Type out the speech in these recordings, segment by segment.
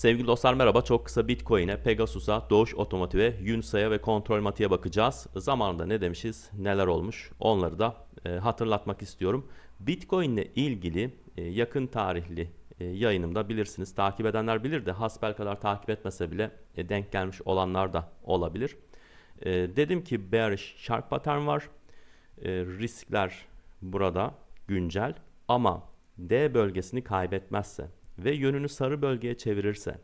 Sevgili dostlar merhaba. Çok kısa Bitcoin'e, Pegasus'a, Doğuş Otomotiv'e, Yunsa'ya ve Kontrol Mati'ye bakacağız. Zamanında ne demişiz, neler olmuş onları da e, hatırlatmak istiyorum. Bitcoin ile ilgili e, yakın tarihli e, yayınımda bilirsiniz. Takip edenler bilir de hasbel kadar takip etmese bile e, denk gelmiş olanlar da olabilir. E, dedim ki bearish sharp pattern var. E, riskler burada güncel ama D bölgesini kaybetmezse ve yönünü sarı bölgeye çevirirse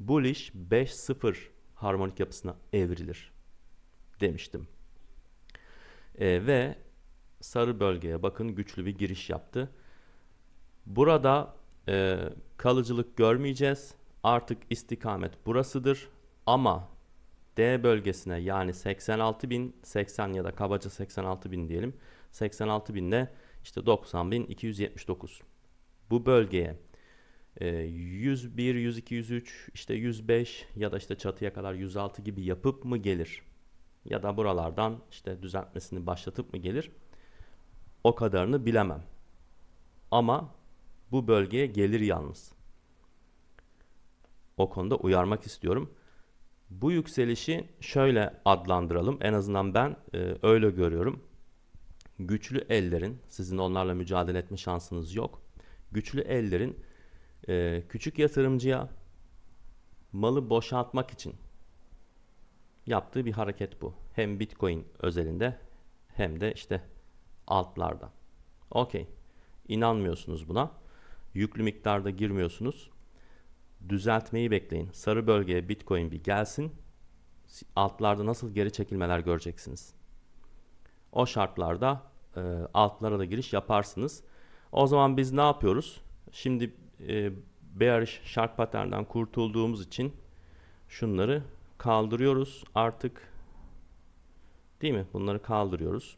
bullish 5-0 harmonik yapısına evrilir demiştim. E, ve sarı bölgeye bakın güçlü bir giriş yaptı. Burada e, kalıcılık görmeyeceğiz. Artık istikamet burasıdır. Ama D bölgesine yani 86.000, 80 ya da kabaca 86.000 diyelim. 86.000 ile işte 90.279. Bu bölgeye 101, 102, 103, işte 105 ya da işte çatıya kadar 106 gibi yapıp mı gelir? Ya da buralardan işte düzeltmesini başlatıp mı gelir? O kadarını bilemem. Ama bu bölgeye gelir yalnız. O konuda uyarmak istiyorum. Bu yükselişi şöyle adlandıralım. En azından ben e, öyle görüyorum. Güçlü ellerin, sizin onlarla mücadele etme şansınız yok. Güçlü ellerin e, küçük yatırımcıya malı boşaltmak için yaptığı bir hareket bu. Hem Bitcoin özelinde hem de işte altlarda. Okey. İnanmıyorsunuz buna. Yüklü miktarda girmiyorsunuz. Düzeltmeyi bekleyin. Sarı bölgeye Bitcoin bir gelsin. Altlarda nasıl geri çekilmeler göreceksiniz. O şartlarda e, altlara da giriş yaparsınız. O zaman biz ne yapıyoruz? Şimdi e, bearish sharp pattern'dan kurtulduğumuz için şunları kaldırıyoruz artık. Değil mi? Bunları kaldırıyoruz.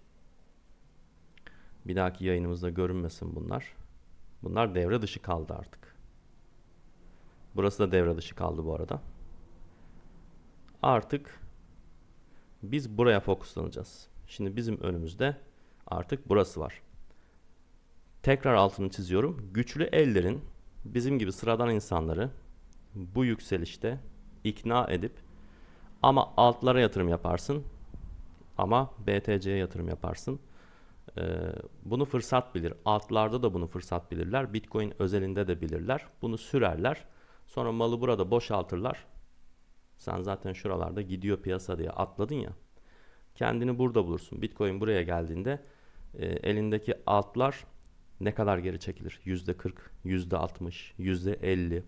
Bir dahaki yayınımızda görünmesin bunlar. Bunlar devre dışı kaldı artık. Burası da devre dışı kaldı bu arada. Artık biz buraya fokuslanacağız. Şimdi bizim önümüzde artık burası var. Tekrar altını çiziyorum. Güçlü ellerin bizim gibi sıradan insanları bu yükselişte ikna edip ama altlara yatırım yaparsın ama BTC'ye yatırım yaparsın. Ee, bunu fırsat bilir. Altlarda da bunu fırsat bilirler. Bitcoin özelinde de bilirler. Bunu sürerler. Sonra malı burada boşaltırlar. Sen zaten şuralarda gidiyor piyasa diye atladın ya. Kendini burada bulursun. Bitcoin buraya geldiğinde e, elindeki altlar ne kadar geri çekilir? Yüzde 40, yüzde 60, yüzde 50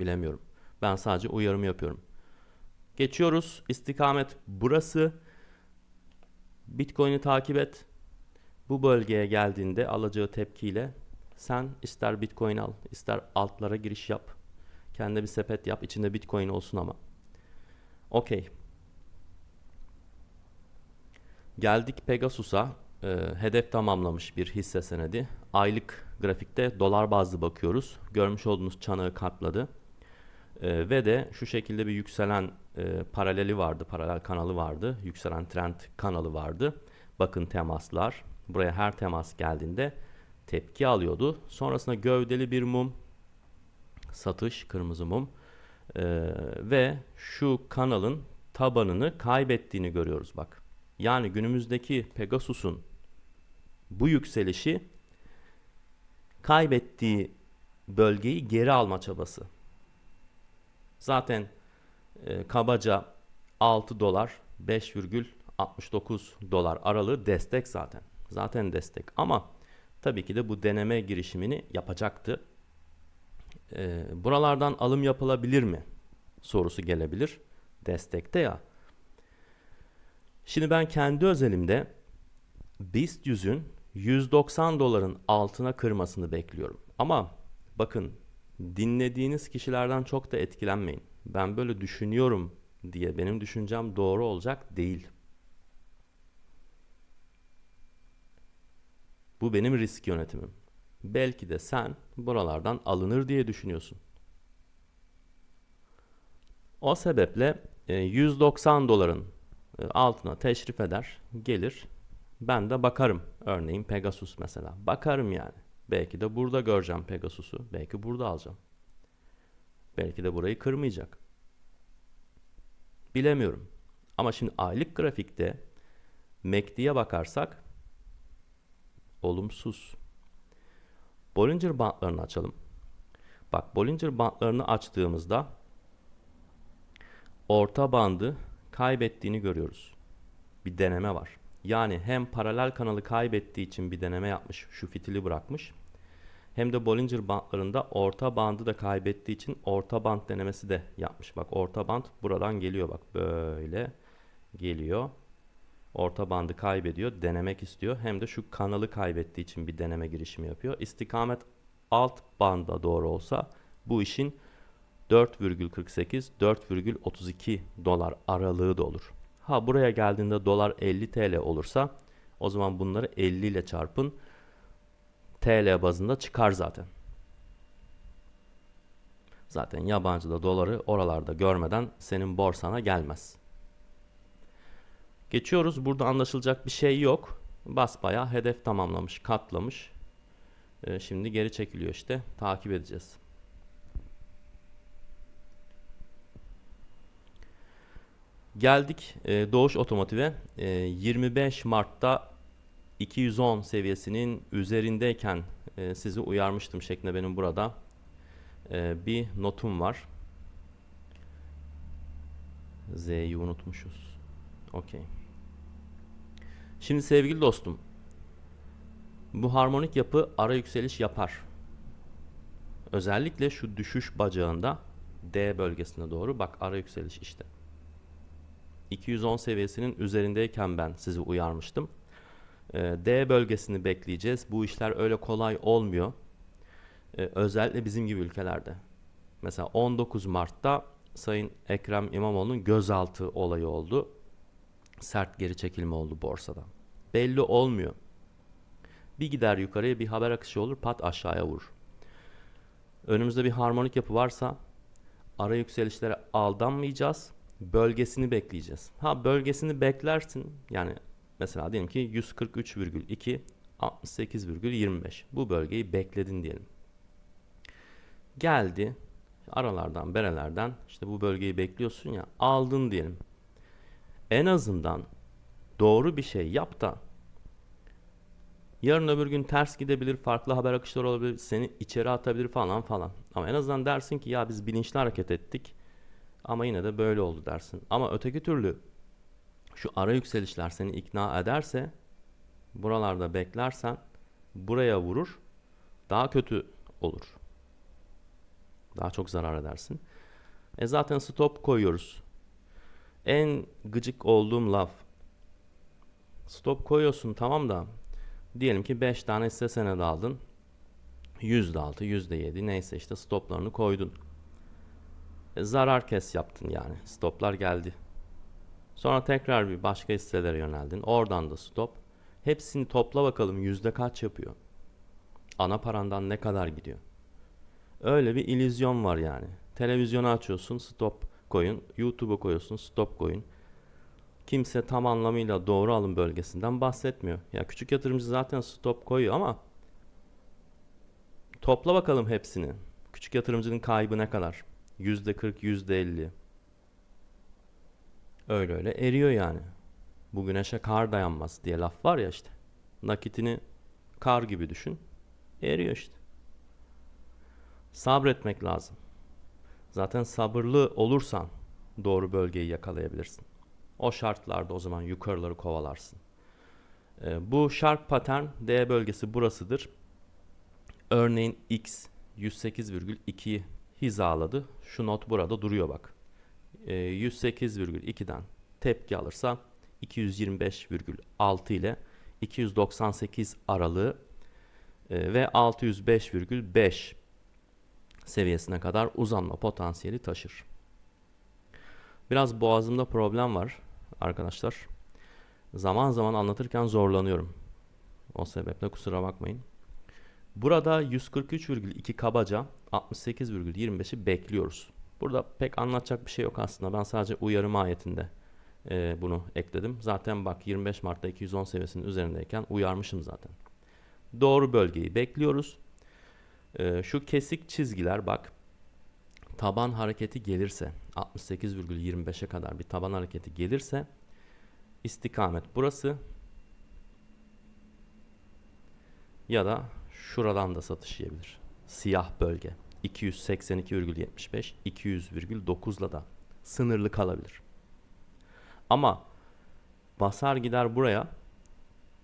bilemiyorum. Ben sadece uyarımı yapıyorum. Geçiyoruz. İstikamet burası. Bitcoin'i takip et. Bu bölgeye geldiğinde alacağı tepkiyle sen ister Bitcoin al, ister altlara giriş yap. Kendine bir sepet yap. içinde Bitcoin olsun ama. Okey. Geldik Pegasus'a. Ee, hedef tamamlamış bir hisse senedi. Aylık grafikte dolar bazlı bakıyoruz. Görmüş olduğunuz çanağı katladı. Ee, ve de şu şekilde bir yükselen e, paraleli vardı, paralel kanalı vardı. Yükselen trend kanalı vardı. Bakın temaslar. Buraya her temas geldiğinde tepki alıyordu. Sonrasında gövdeli bir mum, satış, kırmızı mum ee, ve şu kanalın tabanını kaybettiğini görüyoruz bak. Yani günümüzdeki Pegasus'un bu yükselişi kaybettiği bölgeyi geri alma çabası. Zaten e, kabaca 6 dolar 5,69 dolar aralığı destek zaten. Zaten destek ama tabii ki de bu deneme girişimini yapacaktı. E, buralardan alım yapılabilir mi? Sorusu gelebilir. Destekte ya. Şimdi ben kendi özelimde BIST 100'ün 190 doların altına kırmasını bekliyorum. Ama bakın dinlediğiniz kişilerden çok da etkilenmeyin. Ben böyle düşünüyorum diye benim düşüncem doğru olacak değil. Bu benim risk yönetimim. Belki de sen buralardan alınır diye düşünüyorsun. O sebeple 190 doların e, altına teşrif eder, gelir. Ben de bakarım. Örneğin Pegasus mesela. Bakarım yani. Belki de burada göreceğim Pegasus'u. Belki burada alacağım. Belki de burayı kırmayacak. Bilemiyorum. Ama şimdi aylık grafikte MACD'ye bakarsak olumsuz. Bollinger bandlarını açalım. Bak Bollinger bandlarını açtığımızda orta bandı kaybettiğini görüyoruz. Bir deneme var. Yani hem paralel kanalı kaybettiği için bir deneme yapmış, şu fitili bırakmış. Hem de Bollinger bandlarında orta bandı da kaybettiği için orta band denemesi de yapmış. Bak orta band buradan geliyor bak böyle geliyor. Orta bandı kaybediyor, denemek istiyor. Hem de şu kanalı kaybettiği için bir deneme girişimi yapıyor. İstikamet alt banda doğru olsa bu işin 4,48 4,32 dolar aralığı da olur. Ha buraya geldiğinde dolar 50 TL olursa o zaman bunları 50 ile çarpın. TL bazında çıkar zaten. Zaten yabancı da doları oralarda görmeden senin borsana gelmez. Geçiyoruz. Burada anlaşılacak bir şey yok. Basbaya hedef tamamlamış, katlamış. Ee, şimdi geri çekiliyor işte. Takip edeceğiz. Geldik e, Doğuş Otomotiv'e. E, 25 Mart'ta 210 seviyesinin üzerindeyken e, sizi uyarmıştım şeklinde benim burada e, bir notum var. Z'yi unutmuşuz. Okey. Şimdi sevgili dostum, bu harmonik yapı ara yükseliş yapar. Özellikle şu düşüş bacağında D bölgesine doğru bak ara yükseliş işte. 210 seviyesinin üzerindeyken ben sizi uyarmıştım. Ee, D bölgesini bekleyeceğiz. Bu işler öyle kolay olmuyor. Ee, özellikle bizim gibi ülkelerde. Mesela 19 Mart'ta Sayın Ekrem İmamoğlu'nun gözaltı olayı oldu. Sert geri çekilme oldu borsada. Belli olmuyor. Bir gider yukarıya bir haber akışı olur pat aşağıya vurur. Önümüzde bir harmonik yapı varsa ara yükselişlere aldanmayacağız. Bölgesini bekleyeceğiz. Ha bölgesini beklersin. Yani mesela diyelim ki 143,2 68,25. Bu bölgeyi bekledin diyelim. Geldi aralardan berelerden işte bu bölgeyi bekliyorsun ya aldın diyelim. En azından doğru bir şey yap da yarın öbür gün ters gidebilir, farklı haber akışları olabilir, seni içeri atabilir falan falan. Ama en azından dersin ki ya biz bilinçli hareket ettik ama yine de böyle oldu dersin. Ama öteki türlü şu ara yükselişler seni ikna ederse buralarda beklersen buraya vurur daha kötü olur. Daha çok zarar edersin. E zaten stop koyuyoruz. En gıcık olduğum laf. Stop koyuyorsun tamam da diyelim ki 5 tane hisse senedi aldın. %6, %7 neyse işte stoplarını koydun. E, zarar kes yaptın yani. Stoplar geldi. Sonra tekrar bir başka hisselere yöneldin. Oradan da stop. Hepsini topla bakalım yüzde kaç yapıyor. Ana parandan ne kadar gidiyor. Öyle bir illüzyon var yani. Televizyonu açıyorsun stop koyun. YouTube'a koyuyorsun stop koyun. Kimse tam anlamıyla doğru alım bölgesinden bahsetmiyor. Ya küçük yatırımcı zaten stop koyuyor ama topla bakalım hepsini. Küçük yatırımcının kaybı ne kadar? Yüzde 40, yüzde 50. Öyle öyle eriyor yani. Bu güneşe kar dayanmaz diye laf var ya işte. Nakitini kar gibi düşün. Eriyor işte. Sabretmek lazım. Zaten sabırlı olursan doğru bölgeyi yakalayabilirsin. O şartlarda o zaman yukarıları kovalarsın. Ee, bu sharp pattern D bölgesi burasıdır. Örneğin X 108,2'yi hizaladı. Şu not burada duruyor bak. Ee, 108,2'den tepki alırsa 225,6 ile 298 aralığı e, ve 605,5 seviyesine kadar uzanma potansiyeli taşır. Biraz boğazımda problem var arkadaşlar. Zaman zaman anlatırken zorlanıyorum. O sebeple kusura bakmayın. Burada 143,2 kabaca 68,25'i bekliyoruz. Burada pek anlatacak bir şey yok aslında. Ben sadece uyarı mahiyetinde e, bunu ekledim. Zaten bak 25 Mart'ta 210 seviyesinin üzerindeyken uyarmışım zaten. Doğru bölgeyi bekliyoruz. E, şu kesik çizgiler bak taban hareketi gelirse 68,25'e kadar bir taban hareketi gelirse istikamet burası ya da şuradan da satış yiyebilir. Siyah bölge 282,75 200,9'la da sınırlı kalabilir. Ama basar gider buraya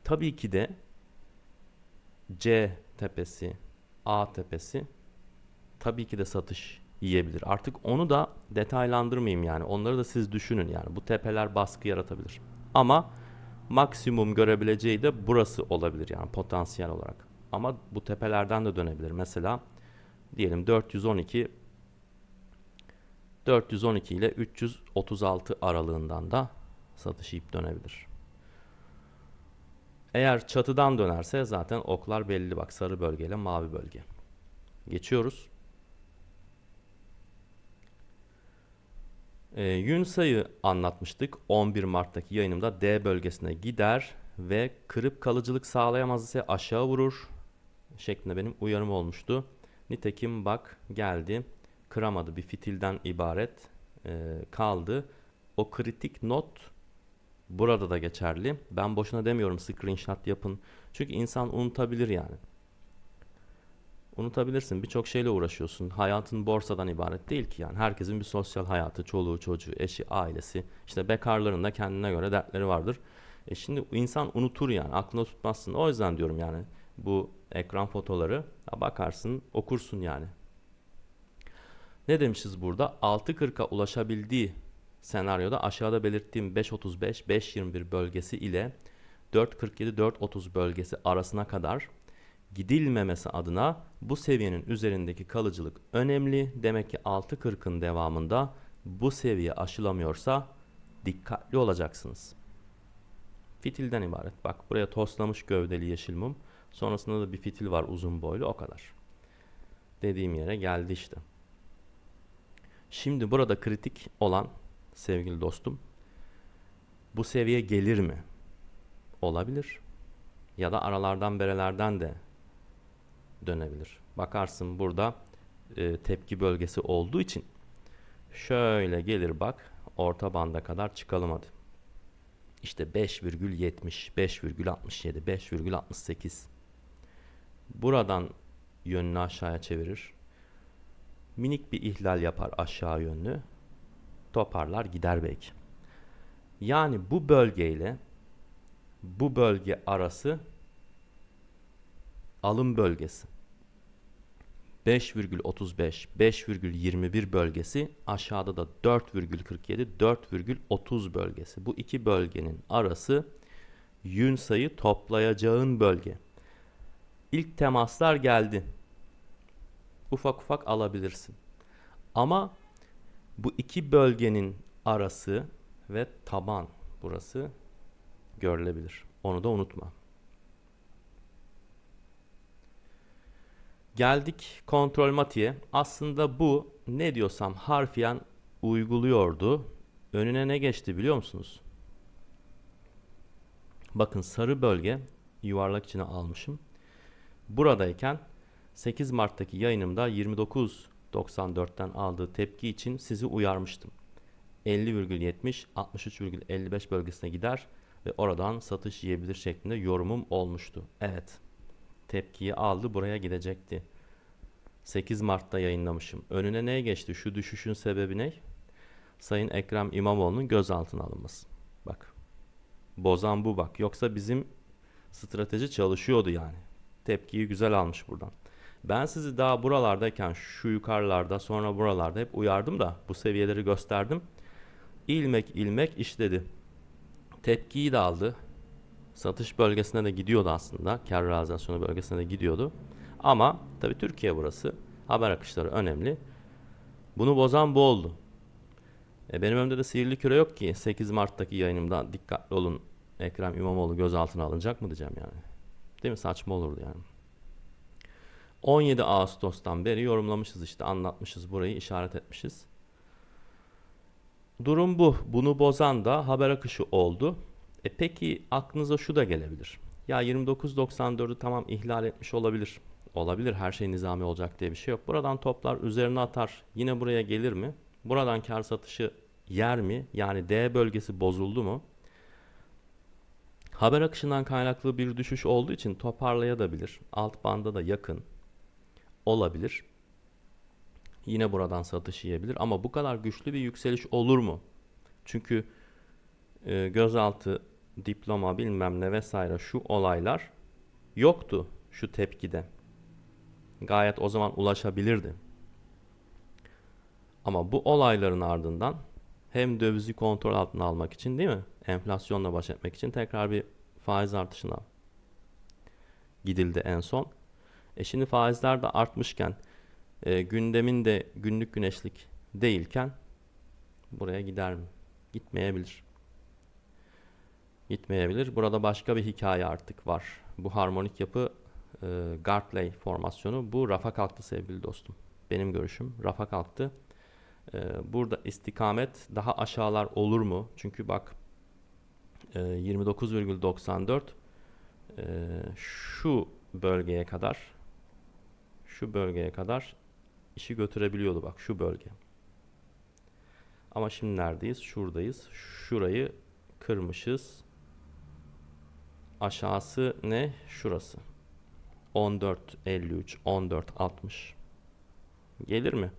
tabii ki de C tepesi, A tepesi tabii ki de satış yiyebilir. Artık onu da detaylandırmayayım yani. Onları da siz düşünün yani. Bu tepeler baskı yaratabilir. Ama maksimum görebileceği de burası olabilir yani potansiyel olarak. Ama bu tepelerden de dönebilir. Mesela diyelim 412 412 ile 336 aralığından da satış yiyip dönebilir. Eğer çatıdan dönerse zaten oklar belli bak sarı bölgeyle mavi bölge. Geçiyoruz. Ee, yün sayı anlatmıştık. 11 Mart'taki yayınımda D bölgesine gider ve kırıp kalıcılık sağlayamaz ise aşağı vurur şeklinde benim uyarım olmuştu. Nitekim bak geldi kıramadı bir fitilden ibaret e, kaldı. O kritik not burada da geçerli. Ben boşuna demiyorum screenshot yapın. Çünkü insan unutabilir yani. Unutabilirsin. Birçok şeyle uğraşıyorsun. Hayatın borsadan ibaret değil ki yani. Herkesin bir sosyal hayatı, çoluğu, çocuğu, eşi, ailesi. İşte bekarların da kendine göre dertleri vardır. E şimdi insan unutur yani. Aklında tutmazsın. O yüzden diyorum yani. Bu ekran fotoları bakarsın, okursun yani. Ne demişiz burada? 6.40'a ulaşabildiği senaryoda aşağıda belirttiğim 5.35, 5.21 bölgesi ile 4.47, 4.30 bölgesi arasına kadar gidilmemesi adına bu seviyenin üzerindeki kalıcılık önemli. Demek ki 6.40'ın devamında bu seviye aşılamıyorsa dikkatli olacaksınız. Fitilden ibaret. Bak buraya toslamış gövdeli yeşil mum. Sonrasında da bir fitil var uzun boylu o kadar. Dediğim yere geldi işte. Şimdi burada kritik olan sevgili dostum bu seviye gelir mi? Olabilir. Ya da aralardan berelerden de dönebilir. Bakarsın burada e, tepki bölgesi olduğu için şöyle gelir bak orta banda kadar çıkalım hadi. İşte 5,70, 5,67, 5,68. Buradan yönünü aşağıya çevirir. Minik bir ihlal yapar aşağı yönlü. Toparlar gider belki. Yani bu bölgeyle bu bölge arası alım bölgesi. 5,35, 5,21 bölgesi aşağıda da 4,47, 4,30 bölgesi. Bu iki bölgenin arası yün sayı toplayacağın bölge. İlk temaslar geldi. Ufak ufak alabilirsin. Ama bu iki bölgenin arası ve taban burası görülebilir. Onu da unutma. Geldik kontrol matiğe. Aslında bu ne diyorsam harfiyen uyguluyordu. Önüne ne geçti biliyor musunuz? Bakın sarı bölge yuvarlak içine almışım. Buradayken 8 Mart'taki yayınımda 29.94'ten aldığı tepki için sizi uyarmıştım. 50,70 63,55 bölgesine gider ve oradan satış yiyebilir şeklinde yorumum olmuştu. Evet. Tepkiyi aldı buraya gidecekti. 8 Mart'ta yayınlamışım. Önüne ne geçti? Şu düşüşün sebebi ne? Sayın Ekrem İmamoğlu'nun gözaltına alınması. Bak. Bozan bu bak. Yoksa bizim strateji çalışıyordu yani. Tepkiyi güzel almış buradan. Ben sizi daha buralardayken şu yukarılarda sonra buralarda hep uyardım da bu seviyeleri gösterdim. İlmek ilmek işledi. Tepkiyi de aldı. Satış bölgesine de gidiyordu aslında. Kar realizasyonu bölgesine de gidiyordu. Ama tabi Türkiye burası. Haber akışları önemli. Bunu bozan bu oldu. E benim önümde de sihirli küre yok ki 8 Mart'taki yayınımda dikkatli olun Ekrem İmamoğlu gözaltına alınacak mı diyeceğim yani. Değil mi? Saçma olurdu yani. 17 Ağustos'tan beri yorumlamışız işte anlatmışız burayı işaret etmişiz. Durum bu. Bunu bozan da haber akışı oldu. E peki aklınıza şu da gelebilir. Ya 29.94'ü tamam ihlal etmiş olabilir. olabilir. Her şey nizami olacak diye bir şey yok. Buradan toplar üzerine atar. Yine buraya gelir mi? Buradan kar satışı yer mi? Yani D bölgesi bozuldu mu? Haber akışından kaynaklı bir düşüş olduğu için toparlayabilir. Alt banda da yakın olabilir. Yine buradan satış yiyebilir ama bu kadar güçlü bir yükseliş olur mu? Çünkü e, gözaltı, diploma bilmem ne vesaire şu olaylar yoktu şu tepkide. Gayet o zaman ulaşabilirdi. Ama bu olayların ardından hem dövizi kontrol altına almak için değil mi? Enflasyonla baş etmek için tekrar bir faiz artışına gidildi en son. E şimdi faizler de artmışken e, gündemin de günlük güneşlik değilken buraya gider mi? Gitmeyebilir. Gitmeyebilir. Burada başka bir hikaye artık var. Bu harmonik yapı e, Gartley formasyonu bu rafa kalktı sevgili dostum. Benim görüşüm rafa kalktı. E, burada istikamet daha aşağılar olur mu? Çünkü bak e, 29,94 e, şu bölgeye kadar şu bölgeye kadar işi götürebiliyordu bak şu bölge. Ama şimdi neredeyiz? Şuradayız. Şurayı kırmışız. Aşağısı ne? Şurası. 14.53, 14.60. Gelir mi?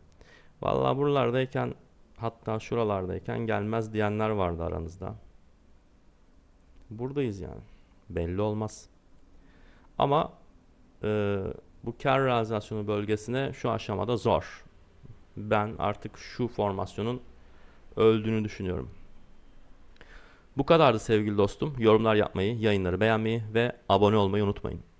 Vallahi buralardayken hatta şuralardayken gelmez diyenler vardı aranızda. Buradayız yani. Belli olmaz. Ama e, bu kar realizasyonu bölgesine şu aşamada zor. Ben artık şu formasyonun öldüğünü düşünüyorum. Bu kadardı sevgili dostum. Yorumlar yapmayı, yayınları beğenmeyi ve abone olmayı unutmayın.